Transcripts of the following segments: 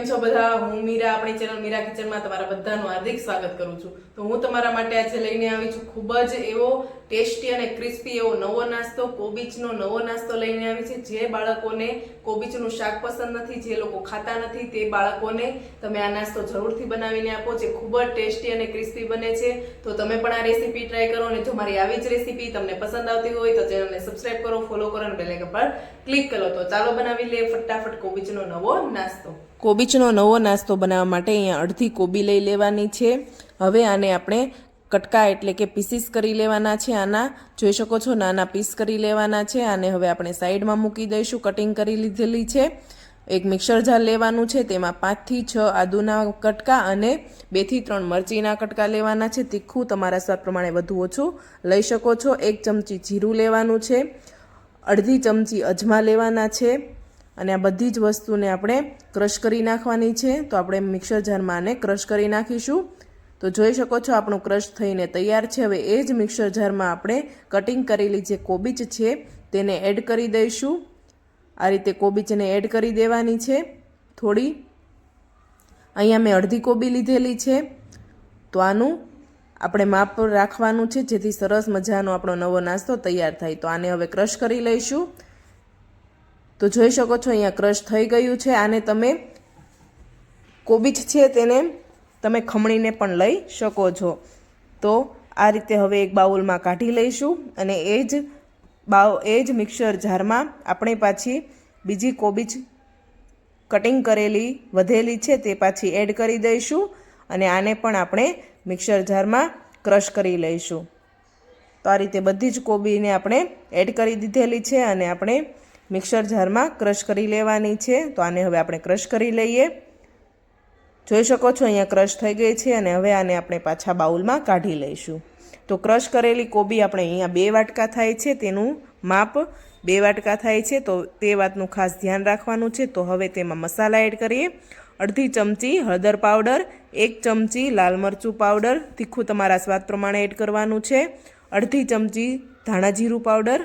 કેમ છો બધા? હું મીરા, આપણી ચેનલ મીરા કિચનમાં તમારા બધાનું હાર્દિક સ્વાગત કરું છું. તો હું તમારા માટે આજે લઈને આવી છું ખૂબ જ એવો ટેસ્ટી અને ક્રિસ્પી એવો નવો નાસ્તો, કોબીજનો નવો નાસ્તો લઈને આવી છે. જે બાળકોને કોબીજનું શાક પસંદ નથી, જે લોકો ખાતા નથી, તે બાળકોને તમે આ નાસ્તો જરૂરથી બનાવીને આપો, જે ખૂબ જ ટેસ્ટી અને ક્રિસ્પી બને છે. તો તમે પણ આ રેસીપી ટ્રાય કરો અને જો મારી આવી જ રેસીપી તમને પસંદ આવતી હોય તો ચેનલને સબસ્ક્રાઈબ કરો, ફોલો કરો અને બેલ આઇકન પર ક્લિક કરો. તો ચાલો બનાવી લે ફટાફટ કોબીજનો નવો નાસ્તો. કોબીજનો નવો નાસ્તો બનાવવા માટે અહીંયા અડધી કોબી લઈ લેવાની છે. હવે આને આપણે કટકા એટલે કે પીસીસ કરી લેવાના છે આના. જોઈ શકો છો નાના પીસ કરી લેવાના છે આને હવે આપણે સાઈડમાં મૂકી દઈશું કટિંગ કરી લીધેલી છે. એક મિક્સર જાર લેવાનું છે, તેમાં પાંચથી છ આદુના કટકા અને બેથી ત્રણ મરચીના કટકા લેવાના છે. તીખું તમારા સ્વાદ પ્રમાણે વધુ ઓછું લઈ શકો છો. એક ચમચી જીરું લેવાનું છે. અડધી ચમચી અજમા લેવાના છે. અને આ બધી જ વસ્તુને આપણે ક્રશ કરી નાખવાની છે. તો આપણે મિક્સર જારમાં આને ક્રશ કરી નાખીશું. તો જોઈ શકો છો, આપણું ક્રશ થઈને તૈયાર છે. હવે એ જ મિક્સર જારમાં આપણે કટિંગ કરેલી જે કોબીજ છે, તેને એડ કરી દઈશું. આ રીતે કોબીજને એડ કરી દેવાની છે. થોડી. અહીંયા મેં અડધી કોબી લીધેલી છે. તો આનું આપણે માપ રાખવાનું છે, જેથી સરસ મજાનો આપણો નવો નાસ્તો તૈયાર થાય. તો આને હવે ક્રશ કરી લઈશું. તો જોઈ શકો છો, અહીંયા ક્રશ થઈ ગયું છે. આને તમે કોબીજ છે તેને તમે ખમણીને પણ લઈ શકો છો. તો આ રીતે હવે એક બાઉલમાં કાઢી લઈશું અને એ જ બાઉ, એ જ મિક્સર જારમાં આપણે પાછી બીજી કોબીજ કટિંગ કરેલી, વધેલી છે તે પાછી એડ કરી દઈશું અને આને પણ આપણે મિક્સર જારમાં ક્રશ કરી લઈશું. તો આ રીતે બધી જ કોબીને આપણે એડ કરી દીધેલી છે અને આપણે મિક્સર જારમાં ક્રશ કરી લેવાની છે. તો આને હવે આપણે ક્રશ કરી લઈએ. જોઈ શકો છો, અહીંયા ક્રશ થઈ ગઈ છે અને હવે આને આપણે પાછા બાઉલમાં કાઢી લઈશું. તો ક્રશ કરેલી કોબી આપણે અહીંયા બે વાટકા થાય છે, તેનું માપ બે વાટકા થાય છે, તો તે વાતનું ખાસ ધ્યાન રાખવાનું છે. તો હવે તેમાં મસાલા એડ કરીએ. અડધી ચમચી હળદર પાવડર, એક ચમચી લાલ મરચું પાવડર, તીખું તમારા સ્વાદ પ્રમાણે એડ કરવાનું છે. અડધી ચમચી ધાણા જીરું પાવડર,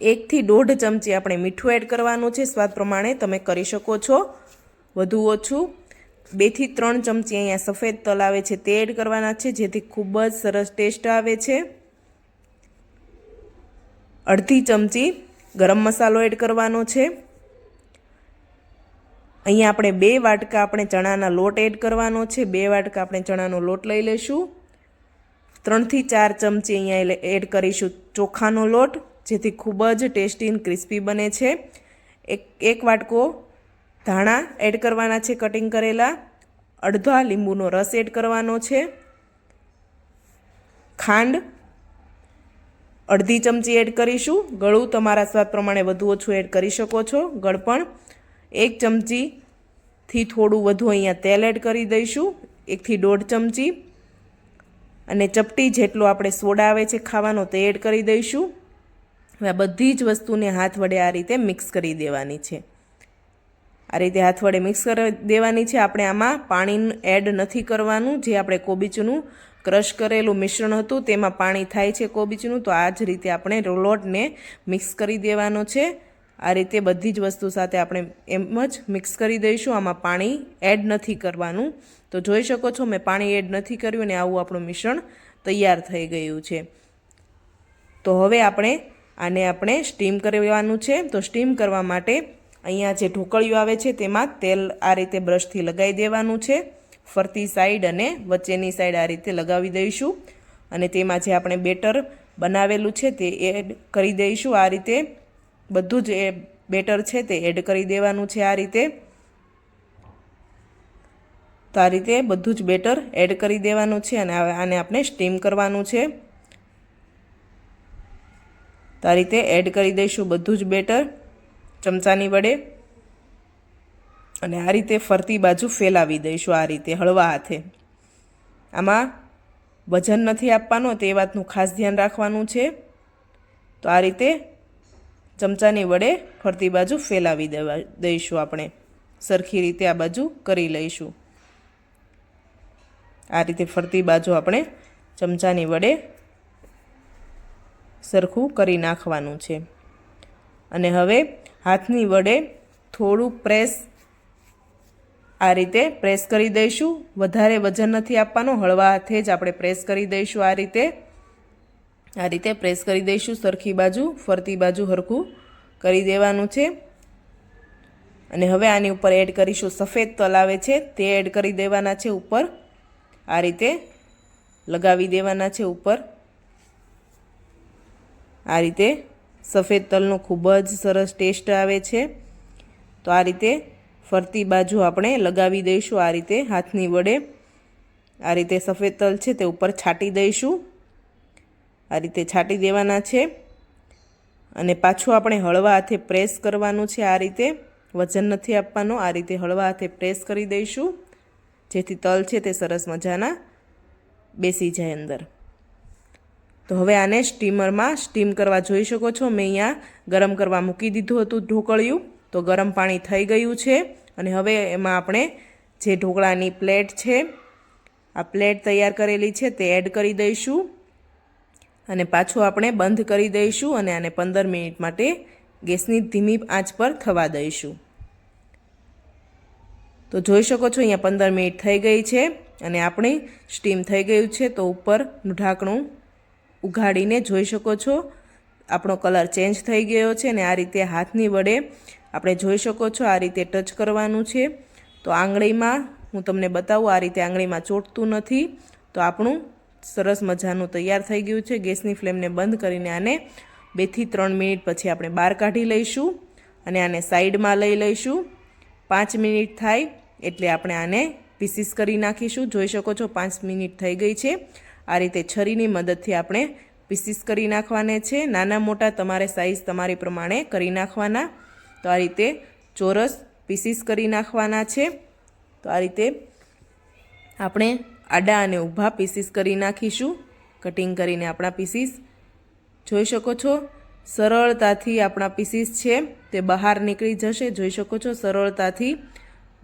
એકથી દોઢ ચમચી આપણે મીઠું એડ કરવાનું છે. સ્વાદ પ્રમાણે તમે કરી શકો છો. વધુ ઓછું બેથી ત્રણ ચમચી અહીંયા સફેદ તલ આવે છે, તે એડ કરવાના છે, જેથી ખૂબ જ સરસ ટેસ્ટ આવે છે. અડધી ચમચી ગરમ મસાલો એડ કરવાનો છે. અહીંયા આપણે બે વાટકા આપણે ચણાના લોટ એડ કરવાનો છે, બે વાટકા આપણે ચણાનો લોટ લઈ લઈશું. ત્રણથી ચાર ચમચી અહીંયા એડ કરીશું ચોખાનો લોટ, જેથી ખૂબ જ ટેસ્ટી ક્રિસ્પી બને છે. એક એક વાટકો ધાણા એડ કરવાના છે કટિંગ કરેલા. અડધા લીંબુનો રસ એડ કરવાનો છે. ખાંડ અડધી ચમચી એડ કરીશું. ગળું તમારા સ્વાદ પ્રમાણે વધુ ઓછું એડ કરી શકો છો. ગળપણ એક ચમચીથી થોડું વધુ અહીંયા તેલ એડ કરી દઈશું. એકથી દોઢ ચમચી. અને ચપટી જેટલો આપણે સોડા આવે છે ખાવાનો તે એડ કરી દઈશું. હવે આ બધી જ વસ્તુને હાથ વડે આ રીતે મિક્સ કરી દેવાની છે. આ રીતે હાથ વડે મિક્સ કરી દેવાની છે. આપણે આમાં પાણી એડ નથી કરવાનું. જે આપણે કોબીચનું ક્રશ કરેલું મિશ્રણ હતું, તેમાં પાણી થાય છે કોબીચનું તો આ જ રીતે આપણે લોટને મિક્સ કરી દેવાનો છે. આ રીતે બધી જ વસ્તુ સાથે આપણે એમ જ મિક્સ કરી દઈશું. આમાં પાણી એડ નથી કરવાનું. તો જોઈ શકો છો, મેં પાણી એડ નથી કર્યું અને આવું આપણું મિશ્રણ તૈયાર થઈ ગયું છે. તો હવે આપણે આને આપણે સ્ટીમ કરવાનું છે. તો સ્ટીમ કરવા માટે અહીંયા જે ઢોકળીઓ આવે છે તેમાં તેલ આ રીતે બ્રશથી લગાવી દેવાનું છે. ફરતી સાઈડ અને વચ્ચેની સાઈડ આ રીતે લગાવી દઈશું. અને તેમાં જે આપણે બેટર બનાવેલું છે તે એડ કરી દઈશું. આ રીતે બધું જ એ બેટર છે તે એડ કરી દેવાનું છે આ રીતે. તો આ રીતે બધું જ બેટર એડ કરી દેવાનું છે અને આને આપણે સ્ટીમ કરવાનું છે. તો આ રીતે એડ કરી દઈશું બધું જ બેટર. ચમચાની વડે અને આ રીતે ફરતી બાજુ ફેલાવી દઈશું આ રીતે હળવા હાથે. આમાં વજન નથી આપવાનો, તે વાતનું ખાસ ધ્યાન રાખવાનું છે. તો આ રીતે ચમચાની વડે ફરતી બાજુ ફેલાવી દેવા, દઈશું આપણે. સરખી રીતે આ બાજુ કરી લઈશું. આ રીતે ફરતી બાજુ આપણે ચમચાની વડે સરખું કરી નાખવાનું છે. અને હવે હાથની વડે થોડું પ્રેસ આ રીતે પ્રેસ કરી દઈશું. વધારે વજન નથી આપવાનું. હળવા હાથે જ આપણે પ્રેસ કરી દઈશું આ રીતે. આ રીતે પ્રેસ કરી દઈશું સરખી બાજુ. ફરતી બાજુ હરખું કરી દેવાનું છે. અને હવે આની ઉપર એડ કરીશું. સફેદ તલ આવે છે તે એડ કરી દેવાના છે ઉપર. આ રીતે લગાવી દેવાના છે ઉપર. આ રીતે સફેદ તલનો ખૂબ જ સરસ ટેસ્ટ આવે છે. તો આ રીતે ફરતી બાજુ આપણે લગાવી દઈશું આ રીતે હાથની વડે. આ રીતે સફેદ તલ છે તે ઉપર છાંટી દઈશું. આ રીતે છાંટી દેવાના છે. અને પાછું આપણે હળવા હાથે પ્રેસ કરવાનું છે આ રીતે. વજન નથી આપવાનું, આ રીતે હળવા હાથે પ્રેસ કરી દઈશું. જેથી તલ છે તે સરસ મજાના બેસી જાય અંદર. તો હવે આને સ્ટીમરમાં સ્ટીમ કરવા જોઈ શકો છો. મેં અહીંયા ગરમ કરવા મૂકી દીધું હતું ઢોકળિયું. તો ગરમ પાણી થઈ ગયું છે અને હવે એમાં આપણે જે ઢોકળાની પ્લેટ છે, આ પ્લેટ તૈયાર કરેલી છે તે એડ કરી દઈશું. અને પાછું આપણે બંધ કરી દઈશું અને આને પંદર મિનિટ માટે ગેસની ધીમી આંચ પર થવા દઈશું. તો જોઈ શકો છો અહીંયા પંદર મિનિટ થઈ ગઈ છે અને આપણી સ્ટીમ થઈ ગયું છે. તો ઉપરનું ઢાંકણું ઉઘાડીને જોઈ શકો છો. આપણો કલર ચેન્જ થઈ ગયો છે ને આ રીતે હાથની વડે આપણે જોઈ શકો છો આ રીતે ટચ કરવાનું છે. તો આંગળીમાં હું તમને બતાવું, આ રીતે આંગળીમાં ચોટતું નથી. તો આપણું સરસ મજાનું તૈયાર થઈ ગયું છે. ગેસની ફ્લેમને બંધ કરીને આને બેથી ત્રણ મિનિટ પછી આપણે બહાર કાઢી લઈશું અને આને સાઈડમાં લઈ લઈશું. પાંચ મિનિટ થાય એટલે આપણે આને પીસીસ કરી નાખીશું. જોઈ શકો છો પાંચ મિનિટ થઈ ગઈ છે. આ રીતે છરીની મદદથી આપણે પીસીસ કરી નાખવાને છે. નાના મોટા તમારે સાઈઝ તમારી પ્રમાણે કરી નાખવાના. તો આ રીતે ચોરસ પીસીસ કરી નાખવાના છે. તો આ રીતે આપણે આડા અને ઊભા પીસીસ કરી નાખીશું. કટિંગ કરીને આપણા પીસીસ. જોઈ શકો છો? સરળતાથી આપણા પીસીસ છે. તે બહાર નીકળી જશે. જોઈ શકો છો? સરળતાથી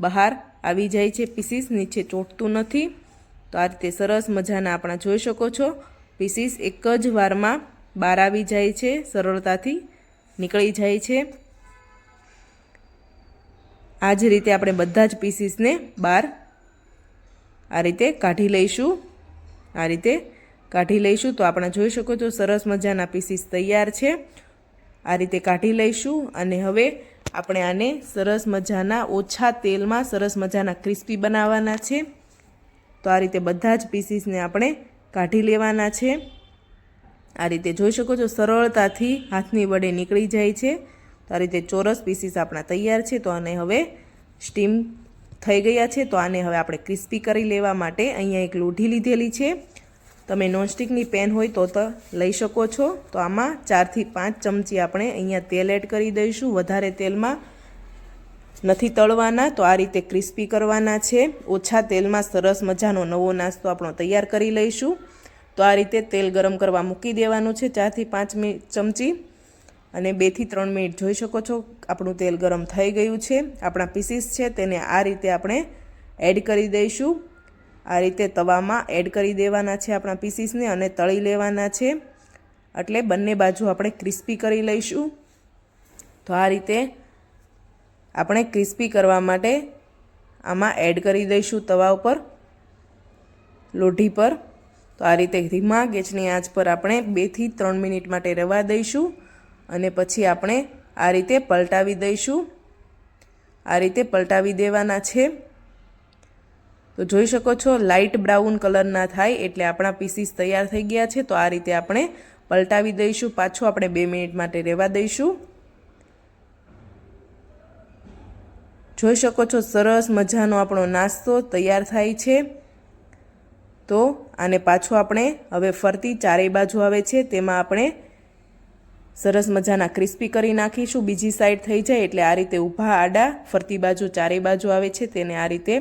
બહાર આવી જાય છે પીસીસ. નીચે ચોંટતું નથી. તો આ રીતે સરસ મજાના આપણા જોઈ શકો છો. પીસીસ એક જ વારમાં બહાર આવી જાય છે, સરળતાથી નીકળી જાય છે. આ જ રીતે આપણે બધા જ પીસીસને બહાર આ રીતે કાઢી લઈશું. આ રીતે કાઢી લઈશું તો આપણે જોઈ શકો છો સરસ મજાના પીસીસ તૈયાર છે. આ રીતે કાઢી લઈશું અને હવે આપણે આને સરસ મજાના ઓછા તેલમાં સરસ મજાના ક્રિસ્પી બનાવવાના છે. તો આ રીતે બધા જ પીસીસને આપણે કાઢી લેવાના છે. આ રીતે જોઈ શકો છો, સરળતાથી હાથની વડે નીકળી જાય છે. તો આ રીતે ચોરસ પીસીસ આપણા તૈયાર છે. તો આને હવે સ્ટીમ થઈ ગયા છે. તો આને હવે આપણે ક્રિસ્પી કરી લેવા માટે અહીંયા એક લોઢી લીધેલી છે. તમે નોનસ્ટિકની પેન હોય તો તો લઈ શકો છો. તો આમાં ચારથી પાંચ ચમચી આપણે અહીંયા તેલ એડ કરી દઈશું. વધારે તેલમાં નથી તળવાના, તો આ રીતે ક્રિસ્પી કરવાના છે. ઓછા તેલમાં સરસ મજાનો નવો નાસ્તો આપણો તૈયાર કરી લઈશું. તો આ રીતે તેલ ગરમ કરવા મૂકી દેવાનું છે ચારથી પાંચ મિનિટ ચમચી. અને બેથી ત્રણ મિનિટ જોઈ શકો છો, આપણું તેલ ગરમ થઈ ગયું છે. આપણા પીસીસ છે, તેને આ રીતે આપણે એડ કરી દઈશું. આ રીતે તવામાં એડ કરી દેવાના છે આપણા પીસીસને અને તળી લેવાના છે. એટલે બંને બાજુ આપણે ક્રિસ્પી કરી લઈશું. તો આ રીતે આપણે ક્રિસ્પી કરવા માટે આમાં એડ કરી દઈશું તવા ઉપર, લોઢી પર. તો આ રીતે ધીમા ગેસની આંચ પર આપણે બેથી ત્રણ મિનિટ માટે રવા દઈશું અને પછી આપણે આ રીતે પલટાવી દઈશું. આ રીતે પલટાવી દેવાના છે. તો જોઈ શકો છો લાઇટ બ્રાઉન કલરના થાય એટલે આપણા પીસીસ તૈયાર થઈ ગયા છે. તો આ રીતે આપણે પલટાવી દઈશું. પાછું આપણે બે મિનિટ માટે રહેવા દઈશું. જોઈ શકો છો, સરસ મજાનો આપણો નાસ્તો તૈયાર થાય છે. તો આને પાછો આપણે હવે ફરતી ચારેય બાજુ આવે છે, તેમાં આપણે સરસ મજાના ક્રિસ્પી કરી નાખીશું. બીજી સાઈડ થઈ જાય એટલે આ રીતે ઊભા આડા ફરતી બાજુ ચારેય બાજુ આવે છે, તેને આ રીતે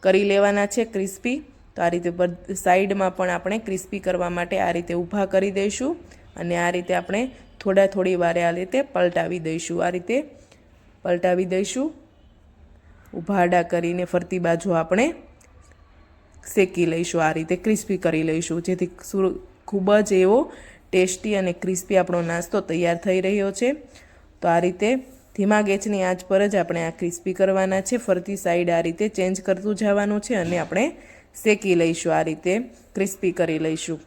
કરી લેવાના છે ક્રિસ્પી. તો આ રીતે સાઈડમાં પણ આપણે ક્રિસ્પી કરવા માટે આ રીતે ઊભા કરી દઈશું અને આ રીતે આપણે થોડા થોડી વારે આ રીતે પલટાવી દઈશું. આ રીતે પલટાવી દઈશું. ઊભા આડા કરીને ફરતી બાજુ આપણે શેકી લઈશું, આ રીતે ક્રિસ્પી કરી લઈશું. જેથી ખૂબ જ એવો ટેસ્ટી અને ક્રિસ્પી આપણો નાસ્તો તૈયાર થઈ રહ્યો છે. તો આ રીતે ધીમા ગેસની આંચ પર જ આપણે આ ક્રિસ્પી કરવાના છે. ફરતી સાઈડ આ રીતે ચેન્જ કરતું જવાનું છે અને આપણે શેકી લઈશું, આ રીતે ક્રિસ્પી કરી લઈશું.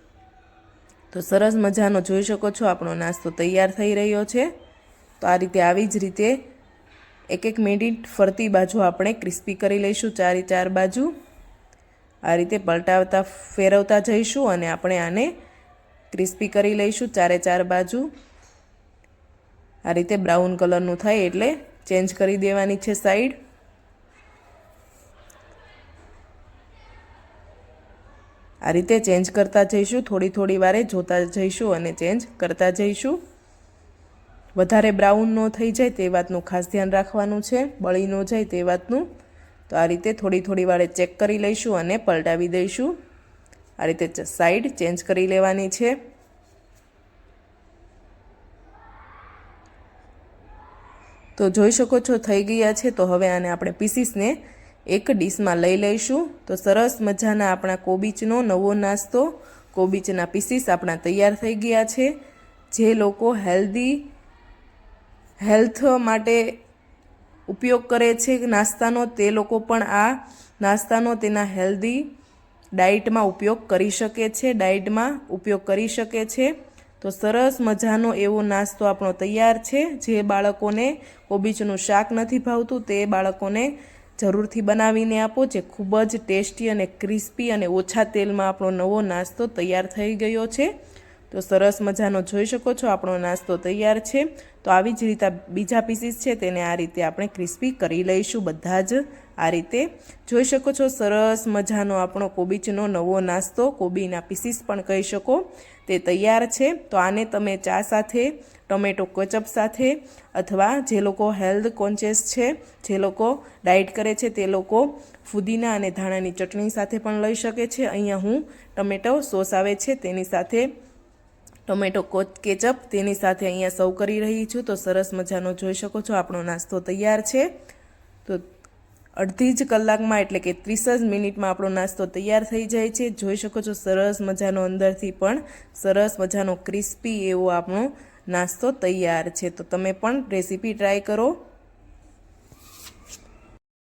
તો સરસ મજાનો જોઈ શકો છો આપણો નાસ્તો તૈયાર થઈ રહ્યો છે. તો આ રીતે આવી જ રીતે એક એક મિનિટ ફરતી બાજુ આપણે ક્રિસ્પી કરી લઈશું ચારે ચાર બાજુ. આ રીતે પલટાવતા, ફેરવતા જઈશું અને આપણે આને ક્રિસ્પી કરી લઈશું ચારે ચાર બાજુ. આ રીતે બ્રાઉન કલરનું થાય એટલે ચેન્જ કરી દેવાની છે સાઈડ. આ રીતે ચેન્જ કરતા જઈશું, થોડી થોડી વારે જોતા જઈશું અને ચેન્જ કરતા જઈશું. વધારે બ્રાઉન ન થઈ જાય તે વાતનું ખાસ ધ્યાન રાખવાનું છે, બળી ન જાય તે વાતનું. તો આ રીતે થોડી થોડી વારે ચેક કરી લઈશું અને પલટાવી દઈશું. આ રીતે સાઈડ ચેન્જ કરી લેવાની છે. તો જોઈ શકો છો થઈ ગયા છે, તો હવે આને આપણે પીસીસને એક ડીશમાં લઈ લઈશું. તો સરસ મજાના આપણા કોબીચનો નવો નાસ્તો કોબીચના પીસીસ આપણા તૈયાર થઈ ગયા છે. જે લોકો હેલ્ધી હેલ્થ માટે ઉપયોગ કરે છે નાસ્તાનો, તે લોકો પણ આ નાસ્તાનો તેના હેલ્ધી ડાયટમાં ઉપયોગ કરી શકે છે, ડાયટમાં ઉપયોગ કરી શકે છે. તો સરસ મજાનો એવો નાસ્તો આપણો તૈયાર છે. જે બાળકોને કોબીજનું શાક નથી ભાવતું, તે બાળકોને જરૂરથી બનાવીને આપો, જે ખૂબ જ ટેસ્ટી અને ક્રિસ્પી અને ઓછા તેલમાં આપણો નવો નાસ્તો તૈયાર થઈ ગયો છે. તો સરસ મજાનો જોઈ શકો છો, આપણો નાસ્તો તૈયાર છે. તો આવી જ રીતે બીજા પીસીસ છે, તેને આ રીતે આપણે ક્રિસ્પી કરી લઈશું બધા જ આ રીતે. જોઈ શકો છો, સરસ મજાનો આપણો કોબીજનો નવો નાસ્તો, કોબીના પીસીસ પણ કહી શકો. તે તૈયાર છે. તો આને તમે ચા સાથે, ટમેટો કચપ સાથે અથવા જે લોકો હેલ્થ કોન્શિયસ છે, જે લોકો ડાયટ કરે છે, તે લોકો ફુદીના અને ધાણાની ચટણી સાથે પણ લઈ શકે છે. અહીંયા હું ટમેટો સોસ આવે છે, તેની સાથે ટોમેટો કોચ કેચઅપ તેની સાથે અહીંયા સર્વ કરી રહી છું. તો સરસ મજાનો જોઈ શકો છો, આપણો નાસ્તો તૈયાર છે. તો અડધી જ કલાકમાં એટલે કે ત્રીસ જ મિનિટમાં આપણો નાસ્તો તૈયાર થઈ જાય છે. જોઈ શકો છો, સરસ મજાનો અંદરથી પણ સરસ મજાનો ક્રિસ્પી એવો આપણો નાસ્તો તૈયાર છે. તો તમે પણ રેસીપી ટ્રાય કરો.